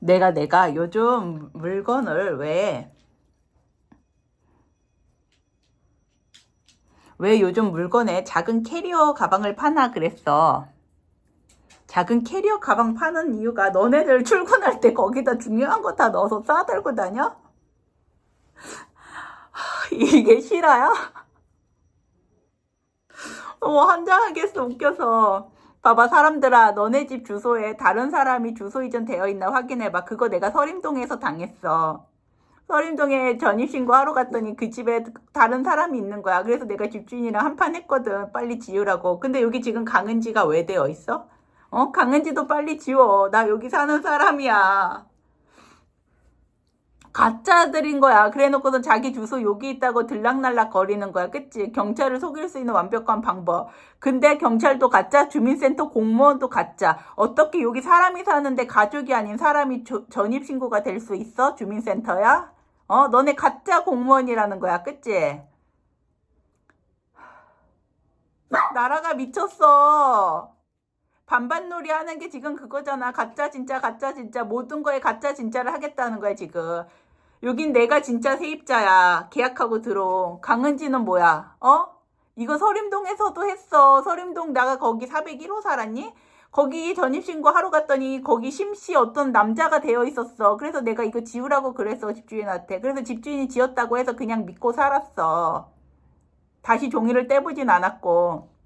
내가 내가 요즘 물건을 왜 왜 요즘 물건에 작은 캐리어 가방을 파나 그랬어. 작은 캐리어 가방 파는 이유가 너네들 출근할 때 거기다 중요한 거 다 넣어서 싸들고 다녀? 이게 실화야? 어, 환장하겠어, 웃겨서. 봐봐, 사람들아, 너네 집 주소에 다른 사람이 주소 이전 되어 있나 확인해봐. 그거 내가 서림동에서 당했어. 서림동에 전입신고 하러 갔더니 그 집에 다른 사람이 있는 거야. 그래서 내가 집주인이랑 한판 했거든. 빨리 지우라고. 근데 여기 지금 강은지가 왜 되어 있어? 어? 강은지도 빨리 지워. 나 여기 사는 사람이야. 가짜들인 거야. 그래 놓고서 자기 주소 여기 있다고 들락날락 거리는 거야. 그치? 경찰을 속일 수 있는 완벽한 방법. 근데 경찰도 가짜, 주민센터 공무원도 가짜. 어떻게 여기 사람이 사는데 가족이 아닌 사람이 조- 전입신고가 될 수 있어? 주민센터야? 어? 너네 가짜 공무원이라는 거야. 그치? 나라가 미쳤어. 반반놀이 하는 게 지금 그거잖아. 가짜 진짜 가짜 진짜 모든 거에 가짜 진짜를 하겠다는 거야 지금. 여긴 내가 진짜 세입자야. 계약하고 들어온. 강은지는 뭐야? 어? 이거 서림동에서도 했어. 서림동 나가 거기 401호 살았니? 거기 전입신고 하러 갔더니 거기 심씨 어떤 남자가 되어 있었어. 그래서 내가 이거 지우라고 그랬어 집주인한테. 그래서 집주인이 지었다고 해서 그냥 믿고 살았어. 다시 종이를 떼보진 않았고.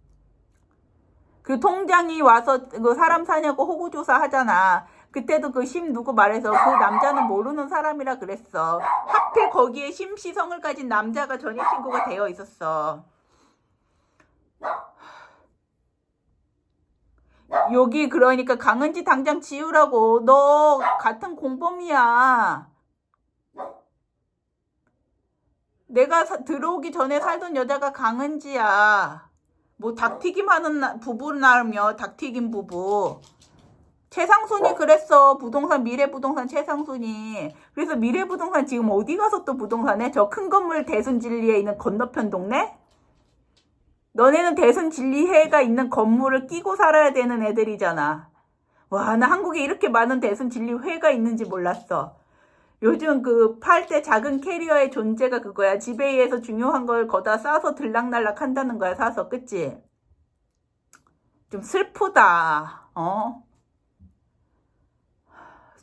그 통장이 와서 그 사람 사냐고 호구조사 하잖아. 그때도 그 심 누구 말해서 그 남자는 모르는 사람이라 그랬어. 하필 거기에 심시성을 가진 남자가 전입신고가 되어 있었어. 여기 그러니까 강은지 당장 지우라고. 너 같은 공범이야. 내가 사- 들어오기 전에 살던 여자가 강은지야. 뭐 닭튀김 하는 나- 부부라며 닭튀김 부부. 최상순이 그랬어. 부동산 미래부동산 최상순이. 그래서 미래부동산 지금 어디 가서 또 부동산에 저 큰 건물 대순진리에 있는 건너편 동네? 너네는 대순진리회가 있는 건물을 끼고 살아야 되는 애들이잖아. 와 나 한국에 이렇게 많은 대순진리회가 있는지 몰랐어 요즘 그 팔 때 작은 캐리어의 존재가 그거야. 집에 의해서 중요한 걸 거다 싸서 들락날락 한다는 거야, 사서. 그치? 좀 슬프다. 어?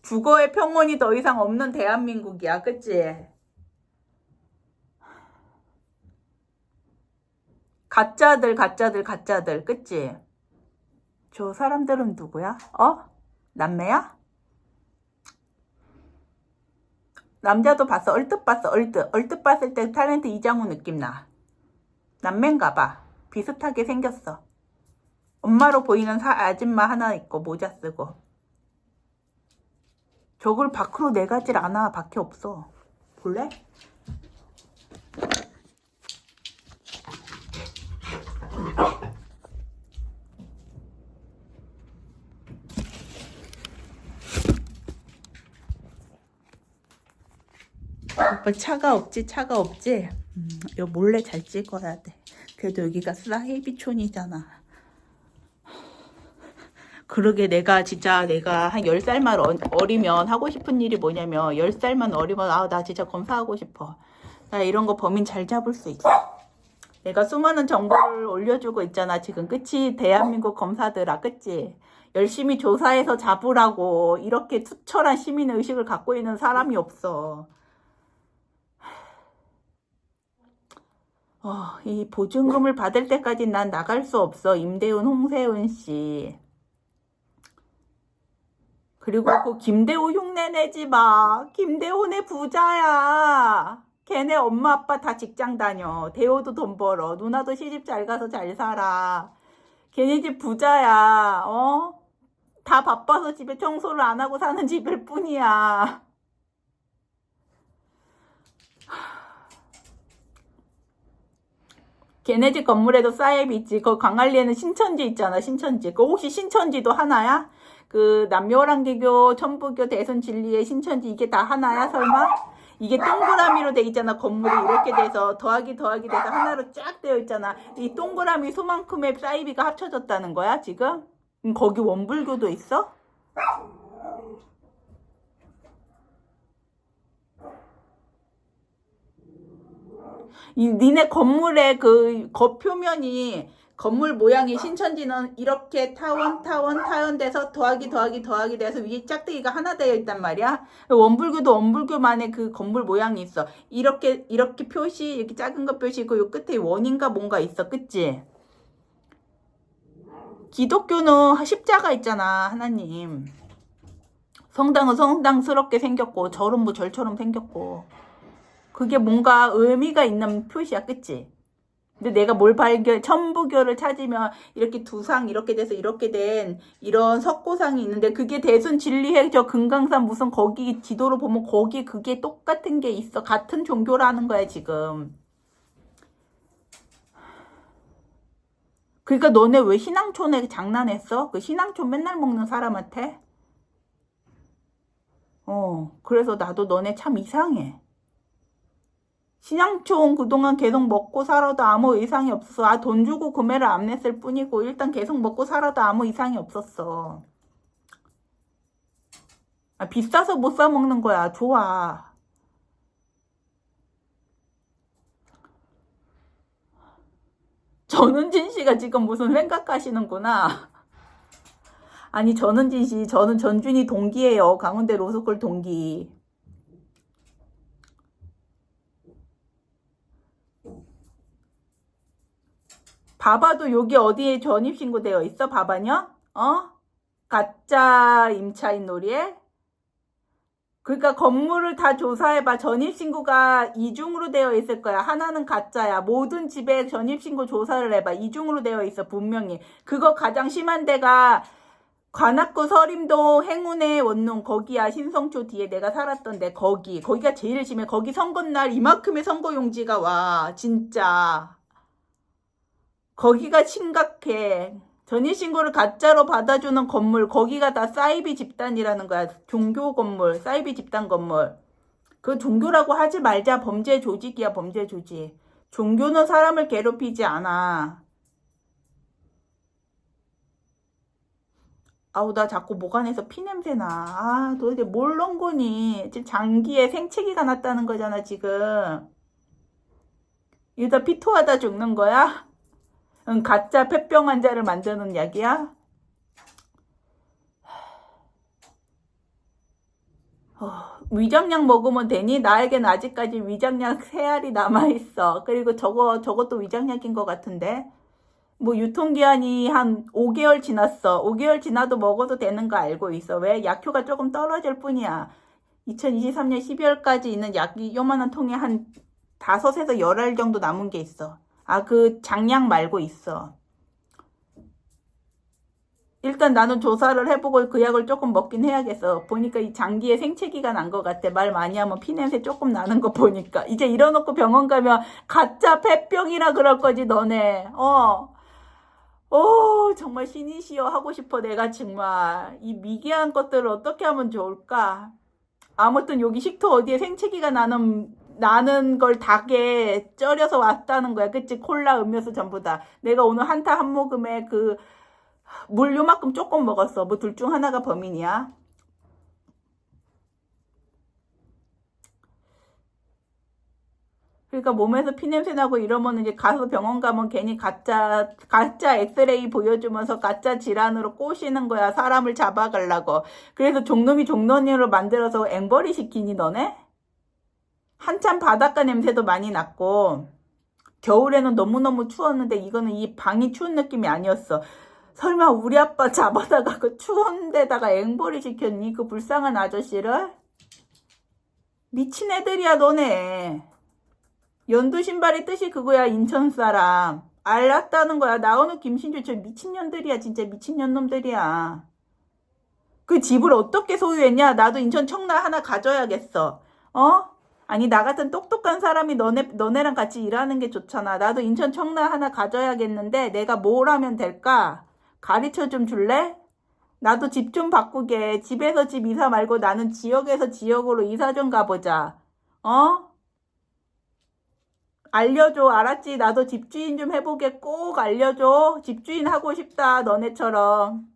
주거의 평온이 더 이상 없는 대한민국이야. 그치? 가짜들, 가짜들, 가짜들. 그치? 저 사람들은 누구야? 어? 남매야? 남자도 봤어. 얼뜻 봤어. 얼뜻. 얼뜻 봤을 때 탤런트 이장우 느낌 나. 남매인가 봐. 비슷하게 생겼어. 엄마로 보이는 사, 아줌마 하나 있고 모자 쓰고. 저걸 밖으로 내가질 않아. 밖에 없어. 볼래? 오빠 차가 없지 차가 없지? 음, 이거 몰래 잘 찍어야 돼. 그래도 여기가 사이비촌이잖아. 그러게 내가 진짜 내가 한 10살만 어, 어리면 하고 싶은 일이 뭐냐면 10살만 어리면 아 나 진짜 검사하고 싶어. 나 이런 거 범인 잘 잡을 수 있어. 내가 수많은 정보를 올려주고 있잖아. 지금 그치? 대한민국 검사들아 그치? 열심히 조사해서 잡으라고 이렇게 투철한 시민의 의식을 갖고 있는 사람이 없어 어, 이 보증금을 받을 때까지 난 나갈 수 없어. 임대훈, 홍세훈 씨. 그리고 그 김대호 흉내 내지 마. 김대호네 부자야. 걔네 엄마 아빠 다 직장 다녀. 대호도 돈 벌어. 누나도 시집 잘 가서 잘 살아. 걔네 집 부자야. 어? 다 바빠서 집에 청소를 안 하고 사는 집일 뿐이야. 걔네 집 건물에도 사이비 있지. 그 광안리에는 신천지 있잖아. 신천지. 그 혹시 신천지도 하나야? 그 남묘랑개교, 천부교, 대선 진리의 신천지 이게 다 하나야? 설마? 이게 동그라미로 돼 있잖아. 건물이 이렇게 돼서 더하기 더하기 돼서 하나로 쫙 되어 있잖아. 이 동그라미 수만큼의 사이비가 합쳐졌다는 거야, 지금? 음, 거기 원불교도 있어? 이 니네 건물의 그 겉표면이 건물 모양이 신천지는 이렇게 타원 타원 타원 돼서 더하기 더하기 더하기 돼서 위에 짝대기가 하나 되어 있단 말이야. 원불교도 원불교만의 그 건물 모양이 있어. 이렇게 이렇게 표시 이렇게 작은 거 표시 있고 요 끝에 원인가 뭔가 있어. 그치? 기독교는 십자가 있잖아 하나님. 성당은 성당스럽게 생겼고 절은 뭐 절처럼 생겼고 그게 뭔가 의미가 있는 표시야 그치? 근데 내가 뭘 발견 천부교를 찾으면 이렇게 두상 이렇게 돼서 이렇게 된 이런 석고상이 있는데 그게 대순 진리해 저 금강산 무슨 거기 지도로 보면 거기 그게 똑같은 게 있어 같은 종교라는 거야 지금 그러니까 너네 왜 신앙촌에 장난했어? 그 신앙촌 맨날 먹는 사람한테? 어, 그래서 나도 너네 참 이상해. 신앙촌 그동안 계속 먹고 살아도 아무 이상이 없었어. 아, 돈 주고 구매를 안 했을 뿐이고, 일단 계속 먹고 살아도 아무 이상이 없었어. 아, 비싸서 못 사 먹는 거야. 좋아. 전은진 씨가 지금 무슨 생각하시는구나. 아니, 전은진 씨, 저는 전준이 동기예요. 강원대 로스쿨 동기. 봐봐도 여기 어디에 전입 신고되어 있어? 봐봐요. 어? 가짜 임차인 놀이에? 그러니까 건물을 다 조사해봐. 전입신고가 이중으로 되어 있을 거야. 하나는 가짜야. 모든 집에 전입신고 조사를 해봐. 이중으로 되어 있어. 분명히. 그거 가장 심한 데가 관악구 서림도 행운의 원룸 거기야 신성초 뒤에 내가 살았던 데 거기 거기가 제일 심해 거기 선거날 이만큼의 선거용지가 와 진짜 거기가 심각해 전입신고를 가짜로 받아주는 건물 거기가 다 사이비 집단이라는 거야 종교 건물 사이비 집단 건물 그 종교라고 하지 말자 범죄 조직이야 범죄 조직 종교는 사람을 괴롭히지 않아 아우 나 자꾸 목 안에서 피냄새 나. 아 도대체 뭘 넣은 거니? 지금 장기에 생채기가 났다는 거잖아 지금. 이러다 피토하다 죽는 거야? 응 가짜 폐병 환자를 만드는 약이야? 어, 위장약 먹으면 되니? 나에겐 아직까지 위장약 세 알이 남아있어. 그리고 저거, 저것도 위장약인 것 같은데. 뭐 유통기한이 한 5개월 지났어. 5개월 지나도 먹어도 되는 거 알고 있어. 왜? 약효가 조금 떨어질 뿐이야. 2023년 12월까지 있는 약이 요만한 통에 한 5에서 10알 정도 남은 게 있어. 아, 그 장약 말고 있어. 일단 나는 조사를 해보고 그 약을 조금 먹긴 해야겠어. 보니까 이 장기에 생채기가 난 것 같아. 말 많이 하면 피냄새 조금 나는 거 보니까. 이제 이러놓고 병원 가면 가짜 폐병이라 그럴 거지, 너네. 어. 오, 정말 신이시여 하고 싶어, 내가 정말. 이 미개한 것들을 어떻게 하면 좋을까? 아무튼 여기 식토 어디에 생채기가 나는, 나는 걸 닭에 쩔여서 왔다는 거야. 그치? 콜라, 음료수 전부 다. 내가 오늘 한타 한 모금에 그, 물 요만큼 조금 먹었어. 뭐 둘 중 하나가 범인이야. 그러니까 몸에서 피냄새 나고 이러면 이제 가서 병원 가면 괜히 가짜 가짜 엑스레이 보여주면서 가짜 질환으로 꼬시는 거야 사람을 잡아가려고 그래서 종놈이 종놈이로 만들어서 앵벌이 시키니 너네 한참 바닷가 냄새도 많이 났고 겨울에는 너무너무 추웠는데 이거는 이 방이 추운 느낌이 아니었어. 설마 우리 아빠 잡아다가 그 추운 데다가 앵벌이 시켰니? 그 불쌍한 아저씨를? 미친 애들이야 너네. 연두 신발의 뜻이 그거야 인천 사람. 알았다는 거야. 나오는 김신주 저 미친년들이야 진짜 미친년놈들이야. 그 집을 어떻게 소유했냐? 나도 인천 청라 하나 가져야겠어. 어? 아니 나 같은 똑똑한 사람이 너네 너네랑 같이 일하는 게 좋잖아 나도 인천 청라 하나 가져야겠는데 내가 뭘 하면 될까 가르쳐 좀 줄래? 나도 집 좀 바꾸게 집에서 집 이사 말고 나는 지역에서 지역으로 이사 좀 가보자 어? 알려줘. 알았지? 나도 집주인 좀 해보게 꼭 알려줘. 집주인 하고 싶다. 너네처럼.